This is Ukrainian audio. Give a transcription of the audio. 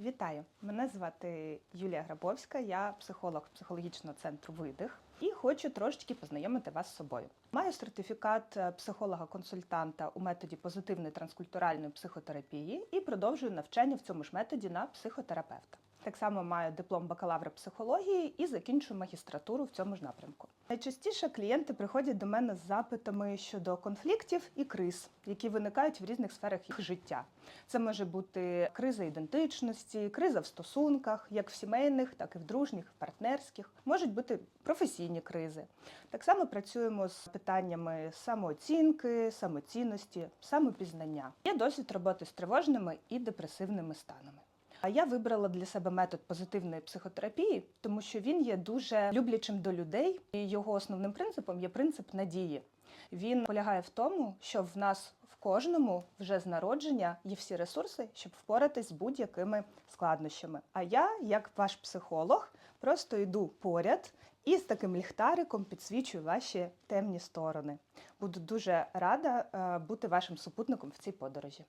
Вітаю! Мене звати Юлія Грабовська, я психолог психологічного центру Видих і хочу трошечки познайомити вас з собою. Маю сертифікат е, психолога-консультанта у методі позитивної транскультуральної психотерапії і продовжую навчання в цьому ж методі на психотерапевта. Так само маю диплом бакалавра психології і закінчую магістратуру в цьому ж напрямку. Найчастіше клієнти приходять до мене з запитами щодо конфліктів і криз, які виникають в різних сферах їх життя. Це може бути криза ідентичності, криза в стосунках, як в сімейних, так і в дружніх, в партнерських. Можуть бути професійні кризи. Так само працюємо з питаннями самооцінки, самоцінності, самопізнання. Є досвід роботи з тривожними і депресивними станами. А я вибрала для себе метод позитивної психотерапії, тому що він є дуже люблячим до людей, і його основним принципом є принцип надії. Він полягає в тому, що в нас в кожному вже з народження є всі ресурси, щоб впоратись з будь-якими складнощами. А я, як ваш психолог, просто йду поряд і з таким ліхтариком підсвічую ваші темні сторони. Буду дуже рада е, бути вашим супутником в цій подорожі.